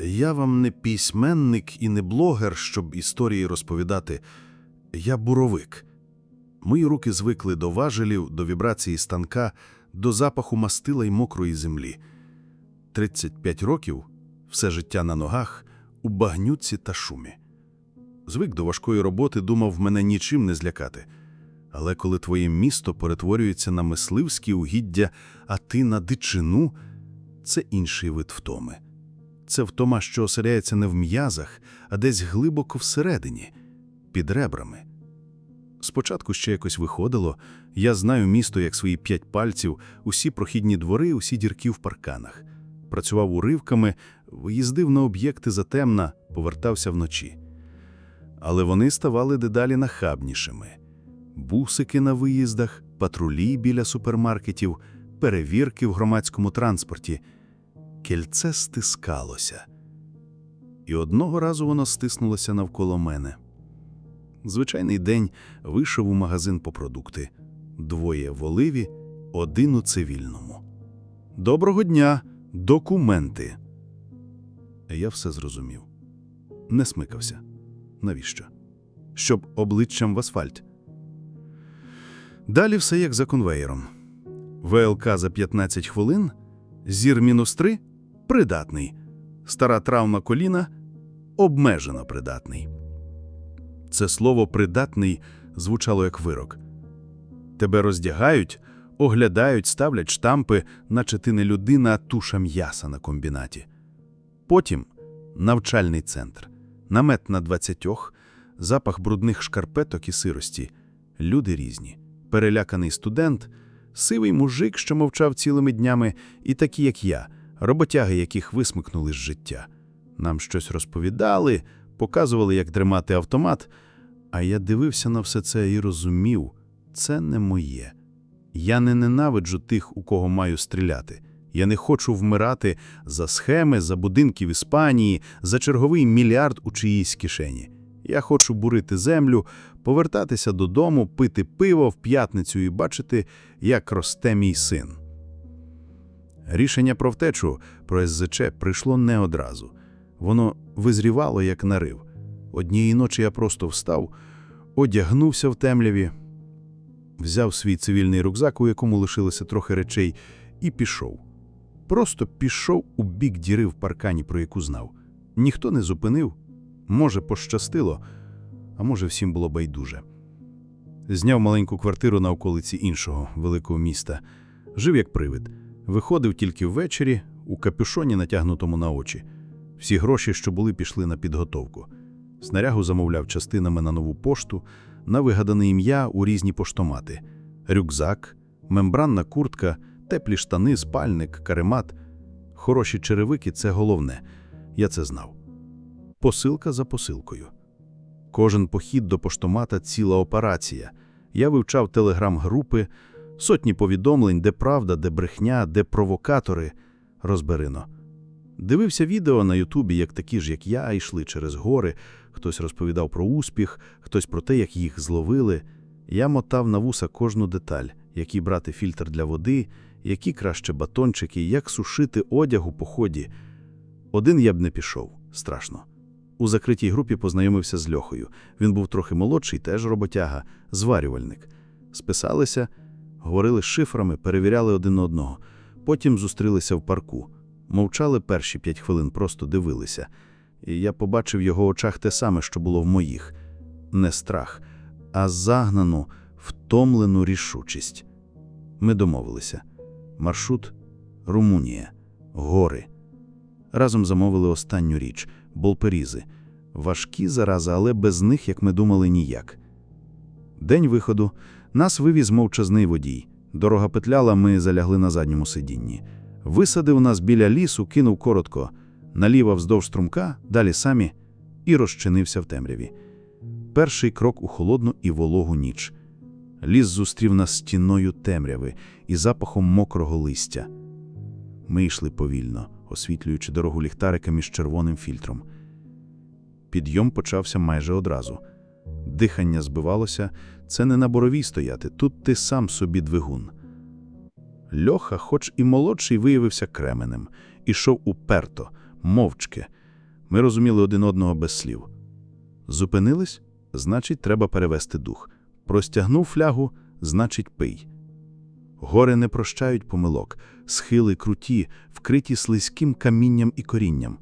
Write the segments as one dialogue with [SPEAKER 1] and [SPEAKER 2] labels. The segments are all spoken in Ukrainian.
[SPEAKER 1] Я вам не письменник і не блогер, щоб історії розповідати. Я буровик. Мої руки звикли до важелів, до вібрації станка, до запаху мастила й мокрої землі. 35 років, все життя на ногах, у багнюці та шумі. Звик до важкої роботи, думав, мене нічим не злякати. Але коли твоє місто перетворюється на мисливські угіддя, а ти на дичину, це інший вид втоми. Це втома, що оселяється не в м'язах, а десь глибоко всередині, під ребрами. Спочатку ще якось виходило, я знаю місто як свої п'ять пальців, усі прохідні двори, усі дірки в парканах. Працював уривками, виїздив на об'єкти затемна, повертався вночі. Але вони ставали дедалі нахабнішими. Бусики на виїздах, патрулі біля супермаркетів, перевірки в громадському транспорті. Кільце стискалося. І одного разу воно стиснулося навколо мене. Звичайний день вийшов у магазин по продукти. Двоє в оливі, один у цивільному. Доброго дня, документи. Я все зрозумів. Не смикався. Навіщо? Щоб обличчям в асфальт. Далі все як за конвеєром. ВЛК за 15 хвилин, зір мінус 3 – придатний, стара травма коліна – обмежено придатний. Це слово «придатний» звучало як вирок. Тебе роздягають, оглядають, ставлять штампи, наче ти не людина, а туша м'яса на комбінаті. Потім навчальний центр, намет на двадцятьох, запах брудних шкарпеток і сирості, люди різні, переляканий студент, сивий мужик, що мовчав цілими днями, і такі, як я, роботяги, яких висмикнули з життя. Нам щось розповідали, показували, як тримати автомат, а я дивився на все це і розумів, це не моє. Я не ненавиджу тих, у кого маю стріляти. Я не хочу вмирати за схеми, за будинки в Іспанії, за черговий мільярд у чиїсь кишені. Я хочу бурити землю, повертатися додому, пити пиво в п'ятницю і бачити, як росте мій син. Рішення про втечу про СЗЧ прийшло не одразу. Воно визрівало, як нарив. Однієї ночі я просто встав, одягнувся в темряві, взяв свій цивільний рюкзак, у якому лишилося трохи речей, і пішов. Просто пішов у бік діри в паркані, про яку знав. Ніхто не зупинив, може, пощастило, а може, всім було байдуже. Зняв маленьку квартиру на околиці іншого великого міста. Жив як привид. Виходив тільки ввечері, у капюшоні, натягнутому на очі. Всі гроші, що були, пішли на підготовку. Снарягу замовляв частинами на нову пошту, на вигадане ім'я у різні поштомати, рюкзак, мембранна куртка, теплі штани, спальник, каремат. Хороші черевики це головне. Я це знав. Посилка за посилкою. Кожен похід до поштомата ціла операція. Я вивчав телеграм-групи, сотні повідомлень, де правда, де брехня, де провокатори. Розберино. Дивився відео на Ютубі, як такі ж, як я, йшли через гори. Хтось розповідав про успіх, хтось про те, як їх зловили. Я мотав на вуса кожну деталь, який брати фільтр для води, які краще батончики, як сушити одяг у поході. Один я б не пішов, страшно. У закритій групі познайомився з Льохою. Він був трохи молодший, теж роботяга, зварювальник. Списалися, говорили шифрами, перевіряли один одного. Потім зустрілися в парку. Мовчали перші п'ять хвилин, просто дивилися. І я побачив в його очах те саме, що було в моїх не страх, а загнану, втомлену рішучість. Ми домовилися. Маршрут Румунія, гори. Разом замовили останню річ болперізи. Важкі зарази, але без них, як ми думали, ніяк. День виходу нас вивіз мовчазний водій. Дорога петляла, ми залягли на задньому сидінні. Висадив нас біля лісу, кинув коротко, наліво вздовж струмка, далі самі, і розчинився в темряві. Перший крок у холодну і вологу ніч. Ліс зустрів нас стіною темряви і запахом мокрого листя. Ми йшли повільно, освітлюючи дорогу ліхтариками з червоним фільтром. Підйом почався майже одразу. Дихання збивалося, це не на боровій стояти, тут ти сам собі двигун. Льоха, хоч і молодший, виявився кременем, ішов уперто, мовчки. Ми розуміли один одного без слів. Зупинились, значить, треба перевести дух. Простягнув флягу, значить, пий. Гори не прощають помилок, схили круті, вкриті слизьким камінням і корінням.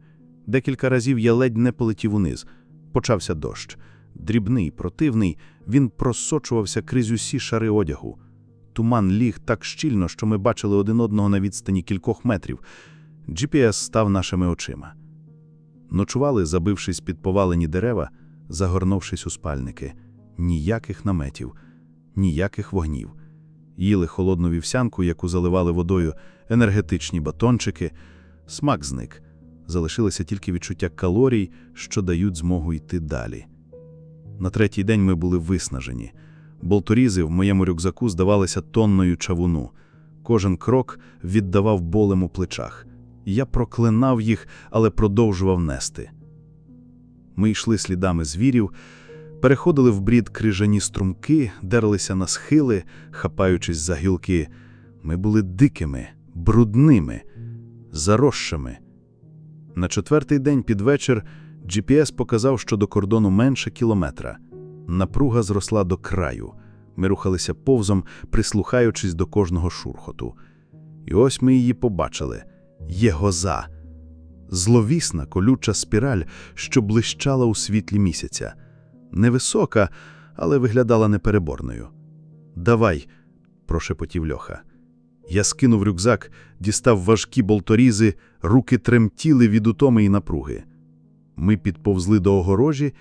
[SPEAKER 1] Декілька разів я ледь не полетів униз. Почався дощ. Дрібний, противний, він просочувався крізь усі шари одягу. Туман ліг так щільно, що ми бачили один одного на відстані кількох метрів. GPS став нашими очима. Ночували, забившись під повалені дерева, загорнувшись у спальники. Ніяких наметів, ніяких вогнів. Їли холодну вівсянку, яку заливали водою, енергетичні батончики. Смак зник. Залишилося тільки відчуття калорій, що дають змогу йти далі. На третій день ми були виснажені. Болторізи в моєму рюкзаку здавалися тонною чавуну. Кожен крок віддавав болем у плечах. Я проклинав їх, але продовжував нести. Ми йшли слідами звірів, переходили в брід крижані струмки, дерлися на схили, хапаючись за гілки. Ми були дикими, брудними, заросшими. На четвертий день під вечір GPS показав, що до кордону менше кілометра. Напруга зросла до краю. Ми рухалися повзом, прислухаючись до кожного шурхоту. І ось ми її побачили Єгоза. Зловісна колюча спіраль, що блищала у світлі місяця. Невисока, але виглядала непереборною. Давай, прошепотів Льоха. Я скинув рюкзак, дістав важкі болторізи, руки тремтіли від утоми і напруги. Ми підповзли до огорожі,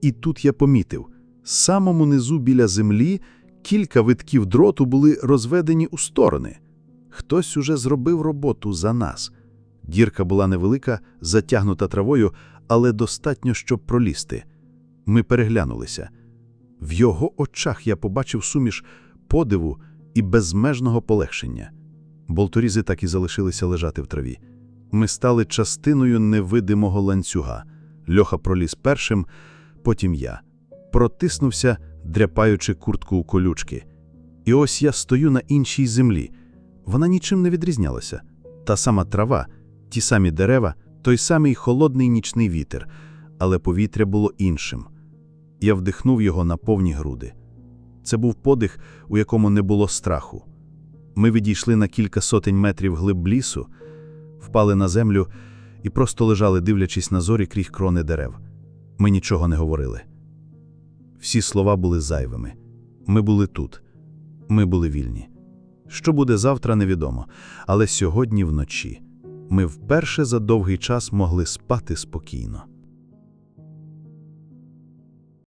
[SPEAKER 1] і тут я помітив самому низу біля землі кілька витків дроту були розведені у сторони. Хтось уже зробив роботу за нас. Дірка була невелика, затягнута травою, але достатньо, щоб пролізти. Ми переглянулися. В його очах я побачив суміш подиву і безмежного полегшення. Болторізи так і залишилися лежати в траві. Ми стали частиною невидимого ланцюга. Льоха проліз першим, потім я. Протиснувся, дряпаючи куртку у колючки. І ось я стою на іншій землі. Вона нічим не відрізнялася. Та сама трава, ті самі дерева, той самий холодний нічний вітер, але повітря було іншим. Я вдихнув його на повні груди. Це був подих, у якому не було страху. Ми відійшли на кілька сотень метрів глиб лісу, впали на землю і просто лежали, дивлячись на зорі крізь крони дерев. Ми нічого не говорили. Всі слова були зайвими. Ми були тут, ми були вільні. Що буде завтра, невідомо, але сьогодні вночі ми вперше за довгий час могли спати спокійно.